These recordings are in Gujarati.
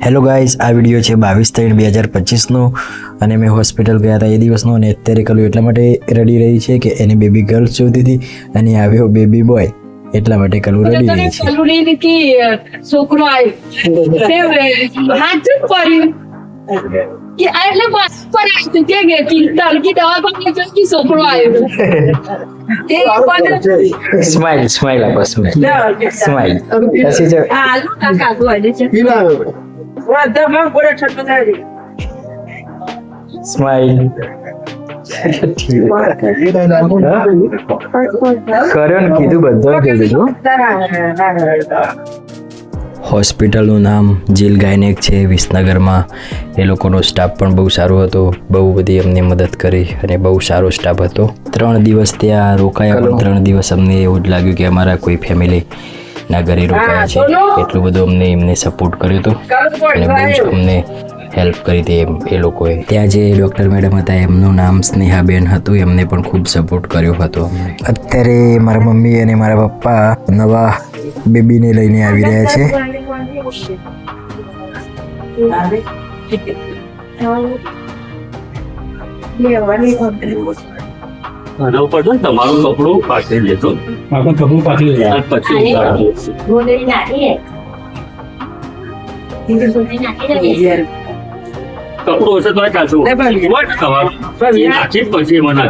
હેલો ગાઈઝ આ વીડિયો છે બાવીસ ત્રણ બે હજાર પચીસનો અને મેં હોસ્પિટલ ગયા હતા એ દિવસનો અને અત્યારે કલું એટલા માટે રડી રહી છે કે એની બેબી ગર્લ જોતી હતી અને આવ્યો બેબી બોય એટલા માટે કલું રડી રહી છે. કે છોકરો આવ્યો હાથ પડ્યું કે એટલે બસ પર આવ્યું કે ગેતી તલકી દવાખાને જોઈ કે છોકરો આવ્યો સ્માઈલ સ્માઈલ આપો સ્માઈલ સ્માઈલ પછી જો આ આલુ ના કાકુ છે. સ્માઈલ કર્યો કીધું બધું હોસ્પિટલનું નામ જીલ ગાયનેક છે. વિસનગરમાં એ લોકોનો સ્ટાફ પણ બહુ સારો હતો. બહુ બધી અમને મદદ કરી અને બહુ સારો સ્ટાફ હતો. ત્રણ દિવસ ત્યાં રોકાયા. પણ ત્રણ દિવસ અમને એવું જ લાગ્યું કે અમારા કોઈ ફેમિલી ના ઘરે રોકાયા છે. એટલું બધું અમને એમને સપોર્ટ કર્યો હતો. અને બહુ જ અમને હેલ્પ કરી હતી એમ એ લોકોએ. ત્યાં જે ડૉક્ટર મેડમ હતા એમનું નામ સ્નેહાબેન હતું એમને પણ ખૂબ સપોર્ટ કર્યો હતો અત્યારે મારા મમ્મી અને મારા પપ્પા નવા બેબીને લઈને આવી રહ્યા છે. આના ઉપર ને તમારું કપડું પાછી લેજો. આપણે કપડું પાછી લઈ પછી. ગોદડી નાખી કપડું હશે તો ચાલશું વોટ તમારું. નાખી. પછી મને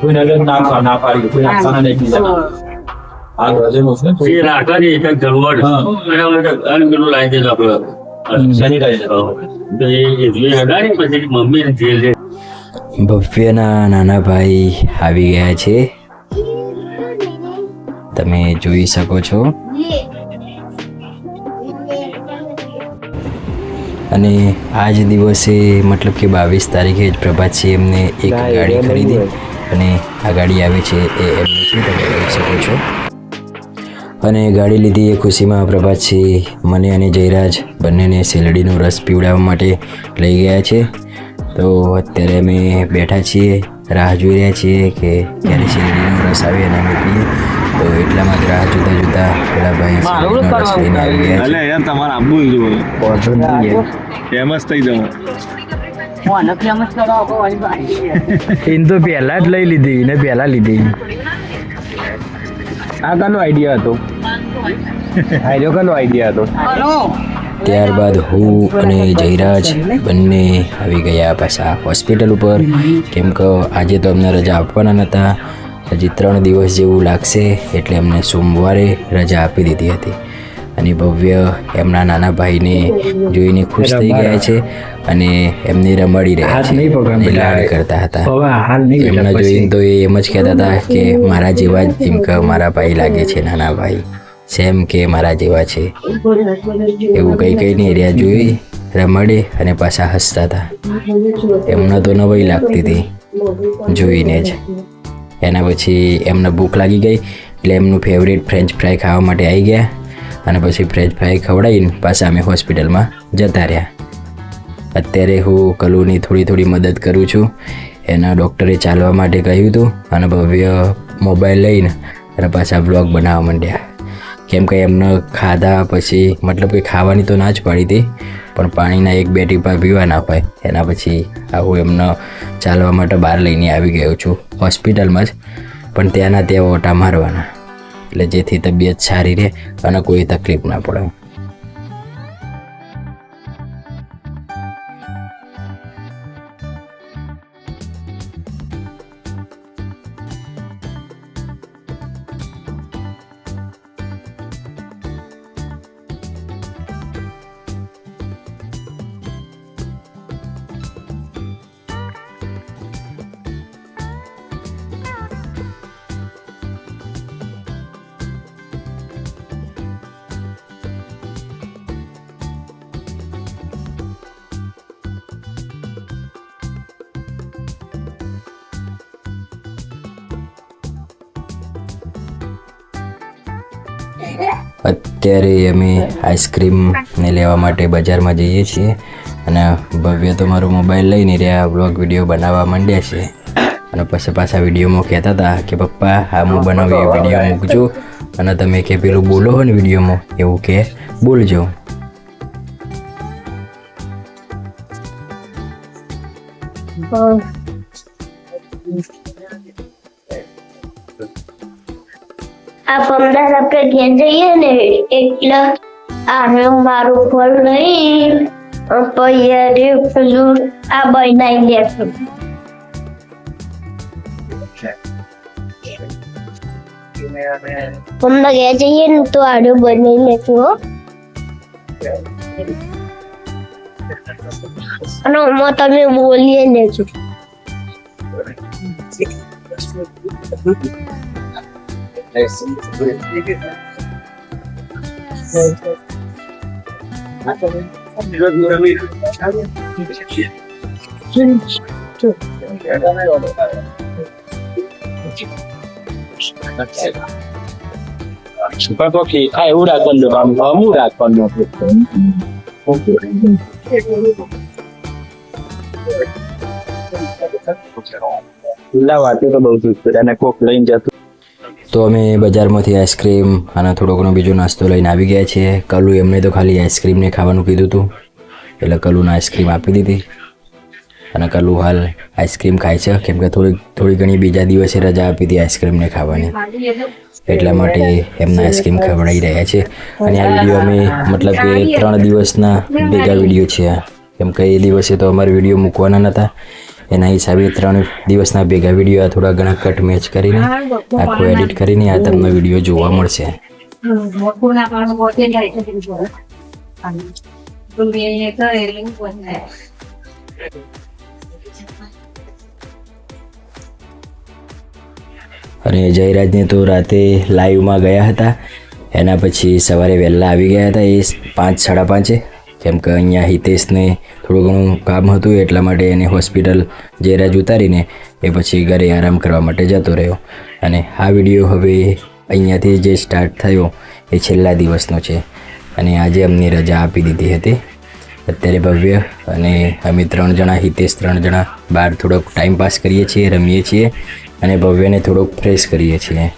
કોઈ ના ના પાડી કોઈ આપવાના નહીં આ રજેલો છે જે રાખવા દે એટલે અને અને પેલું લાવી દેજો આપણે સેનિટાઈઝર તો એ એટલી હડાડી પછી મમ્મી જે લે ભવ્યના નાના ભાઈ આવી ગયા છે. તમે જોઈ શકો છો. અને આ જ દિવસે મતલબ કે બાવીસ તારીખે જ પ્રભાતસિંહ એમને એક ગાડી ખરીદી અને આ ગાડી આવે છે એ એમની છે તમે જોઈ શકો છો? અને ગાડી લીધી એ ખુશીમાં પ્રભાતસિંહ મને અને જયરાજ બંનેને શેલડીનો રસ પીવડાવવા માટે લઈ ગયા છે. તો અત્યારે અમે બેઠા છીએ રાહ જોઈ રહ્યા છીએ કે ક્યારે શેરડીનો રસ આવે અને અમે પીએ. તો એટલામાં જ રાહ જોતા જોતા પેલા ભાઈ રસ લઈને આવી ગયા એટલે યાર તમારે આપવું જોઈએ ફેમસ થઈ જવું એને તો પહેલા જ લઈ લીધી એને પહેલા લીધી. આ કનો આઈડિયા હતો? આઈડિયો કનો આઈડિયા હતો? ત્યારબાદ હું અને જયરાજ બંને આવી ગયા પાછા હોસ્પિટલ ઉપર. કેમ કે આજે તો અમને રજા આપવાના નહોતા હજી ત્રણ દિવસ જેવું લાગશે એટલે અમને સોમવારે રજા આપી દીધી હતી. અને ભવ્ય એમના નાના ભાઈને જોઈને ખુશ થઈ ગયા છે અને એમને રમાડી રહ્યા છે લાડ કરતા હતા. એમના જોઈને તો એ એમ જ કહેતા હતા કે મારા જેવા જ એમ કે મારા ભાઈ લાગે છે નાના ભાઈ. સેમ કે મારા જેવા છે. એવું કઈ કઈ નહીં, રહ્યા જોઈ, રમાડે અને પાછા હસતા હતા. એમને તો નવાઈ લાગતી હતી, જોઈને જ. એના પછી એમને ભૂખ લાગી ગઈ, એટલે એમનું ફેવરેટ ફ્રેન્ચ ફ્રાય ખાવા માટે આવી ગયા અને પછી ફ્રેન્ચ ફ્રાય ખવડાવીને પાછા અમે હોસ્પિટલમાં જતા રહ્યા. અત્યારે હું કલુની થોડી થોડી મદદ કરું છું. એના ડૉક્ટરે ચાલવા માટે કહ્યું હતું અને ભવ્ય મોબાઈલ લઈને અને પાછા બ્લોગ બનાવવા માંડ્યા. કેમ કે એમને ખાધા પછી મતલબ કે ખાવાની તો ના જ પાડી હતી, પણ પાણીના એક બે ટીપા પીવાના હોય. એના પછી આવું એમને ચાલવા માટે બહાર લઈને આવી ગયો છું, હોસ્પિટલમાં જ. પણ ત્યાંના ત્યાં ઓટા મારવાના. એટલે જેથી તબિયત સારી રહે અને કોઈ તકલીફ ના પડે. અત્યારે અમે આઈસ્ક્રીમને લેવા માટે બજારમાં જઈએ છીએ અને ભવ્ય તો મારો મોબાઈલ લઈને રહ્યા બ્લોગ વીડિયો બનાવવા માંડ્યા છે. અને પછી પાછા વિડીયોમાં કહેતા હતા કે પપ્પા હા હું બનાવું એ વીડિયો મૂકજો. અને તમે કે પેલું બોલો હો ને વિડીયોમાં. એવું કે બોલજો. બસ. આ અમદાવાદ આપણે ઘેર જઈએ ને, એટલે આને મારું ફળ પછી પેલું આ બનાવી દેશું ઘેર જઈએ ને તો આને બનાવી લેશું હો. અને આમાં તમે બોલીએ લેજો Hey, see, it's weird. You good, man? Yes. I'm coming. I'm good, I'm Change. Change. Chúng có khi ai u đã còn được bằng có mu đã còn được việc cũng không được. Là và chúng ta bầu dục từ đây là cuộc lên cho તો અમે બજારમાંથી આઈસ્ક્રીમ અને થોડો ઘણો બીજો નાસ્તો લઈને આવી ગયા છીએ. કલુ એમને તો ખાલી આઈસ્ક્રીમને ખાવાનું કીધું હતું એટલે કલુને આઈસ્ક્રીમ આપી દીધી. અને કલુ હાલ આઈસ્ક્રીમ ખાય છે. કેમ કે થોડી થોડી ઘણી બીજા દિવસે રજા આપી હતી આઈસ્ક્રીમને ખાવાની. એટલા માટે એમને આઈસ્ક્રીમ ખવડાવી રહ્યા છે. અને આ વીડિયો અમે મતલબ કે ત્રણ દિવસના ભેગા વીડિયો છે. કેમ કે એ દિવસે તો અમારે વીડિયો મૂકવાના નહોતા એના હિસાબે ત્રણ દિવસના ભેગા વીડિયો થોડા ઘણા કટ મેચ કરીને આખું એડિટ કરીને આ તમને વીડિયો જોવા મળશે. અને જયરાજને તો રાતે લાઈવમાં ગયા હતા. એના પછી સવારે વહેલા આવી ગયા હતા એ પાંચ સાડા પાંચે. કેમ કે અહીંયા હિતેશને થોડું ઘણું કામ હતું, એટલા માટે એને હોસ્પિટલ જયરાજ ઉતારીને એ પછી ઘરે આરામ કરવા માટે જતો રહ્યો. અને આ વીડિયો હવે અહીંયાથી જે સ્ટાર્ટ થયો એ છેલ્લા દિવસનો છે. અને આજે અમને રજા આપી દીધી હતી. અત્યારે ભવ્ય અને અમે ત્રણ જણા, હિતેશ ત્રણ જણા બહાર થોડોક ટાઈમ પાસ કરીએ છીએ, રમીએ છીએ અને ભવ્યને થોડોક ફ્રેશ કરીએ છીએ.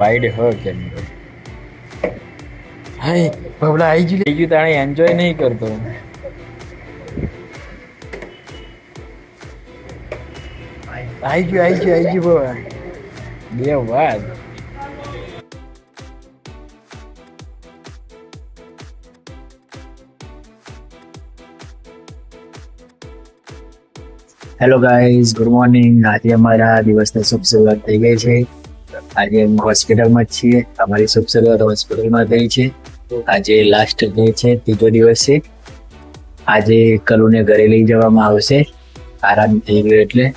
વાઈડ હ કેમ હાય બબડા આવી ગયું ગયું તાણે એન્જોય નહીં કરતો. આવી ગયું આવી ગયું આવી ગયું બબડા બે વાત. હેલો ગાઈઝ ગુડ મોર્નિંગ આજે અમારા દિવસની શુભ શરૂઆત થઈ ગઈ છે. આજે અમે હોસ્પિટલમાં જ છીએ. અમારી શરૂઆત હોસ્પિટલમાં થઈ છે. આજે લાસ્ટ ડે છે ત્રીજો દિવસ છે. આજે કલુને ઘરે લઈ જવામાં આવશે. આરામ થઈ ગયો એટલે.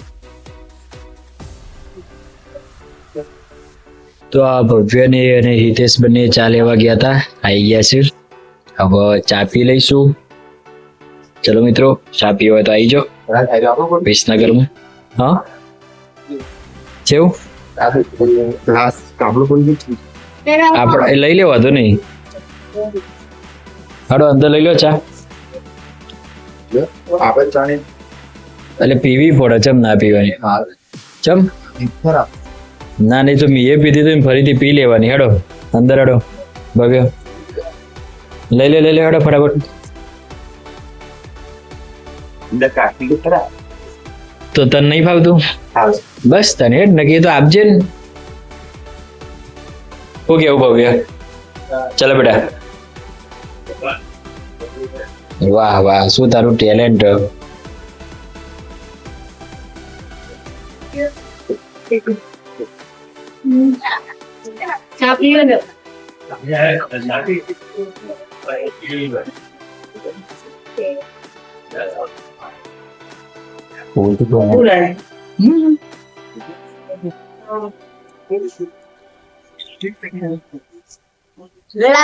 તો આ ભવ્યને અને હિતેશ બંને ચા લેવા ગયા હતા. આવી ગયા છે. હવે ચા પી લઈશું. ચલો મિત્રો ચા પીવા તો આવી જાઓ. વિસનગરમાં. હા? કેવું આપણે લઈ લેવા તો નહીં. હાડો અંદર લઈ લો ચા. એટલે પીવી પડે ચમ ના પીવાની? ચમ? ના નહીં તો મેં એ પીધી તો એમ ફરીથી પી લેવાની. હેડો અંદર હેડો ભવ્ય. લઈ લે લઈ લે હેડો ફટાફટ. તો તને નહીં ફાવતું? બસ તને જ નક્કી તો આપજે ને. હું કેવું ભવ્ય ચલો બેટા. વાહ વાહ શું તારું ટેલેન્ટ લાવ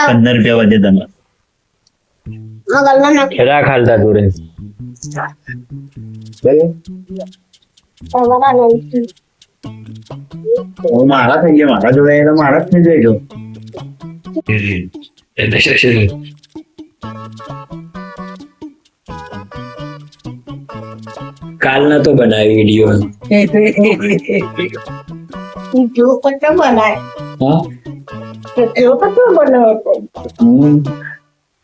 પંદર રૂપિયા વધે તમે. ખેડા ખાલતા જોડે. તમારા મારા થઈ ગયા મારા જોડે તો મારા જ થઈ જાય જો કાલ ના તો બનાવી વીડિયો જો કટો બનાય હા? જો કટો બનાવે હમ.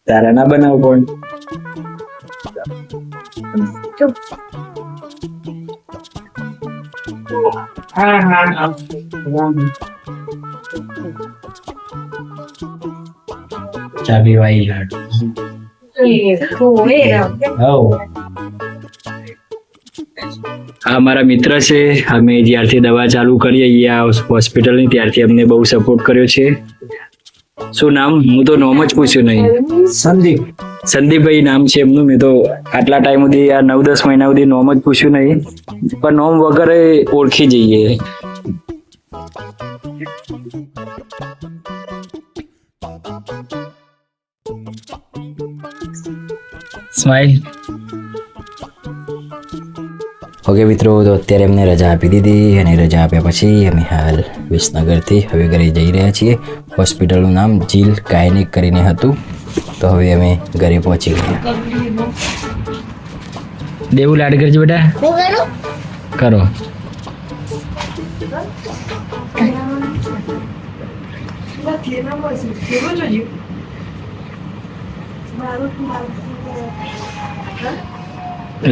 તારા ના બનાવ પણ. ચાબી વાઈ આ મારા મિત્ર છે. અમે જ્યારથી દવા ચાલુ કરી અહીંયા હોસ્પિટલની ત્યારથી અમને બહુ સપોર્ટ કર્યો છે. શું નામ? હું તો નોમ જ પૂછ્યું નહીં. સંદીપ. સંદીપભાઈ નામ છે એમનું. મેં તો આટલા ટાઈમ સુધી આ નવ દસ મહિના સુધી નોમ જ પૂછ્યું નહીં. પણ નોમ વગર ઓળખી જઈએ. સ્માઈલ ઓકે મિત્રો તો અત્યારે અમને રજા આપી દીધી અને રજા આપ્યા પછી અમે હાલ વિસનગરથી હવે ઘરે જઈ રહ્યા છીએ. હોસ્પિટલનું નામ જીલ કાયનિક કરીને હતું. તો હવે અમે ઘરે પહોંચી ગયા. દેવું લાડ કરજો બેટા. કરો?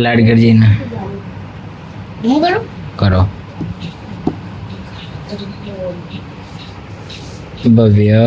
લાડ કરજે ને હું કરું કરો ભવ્ય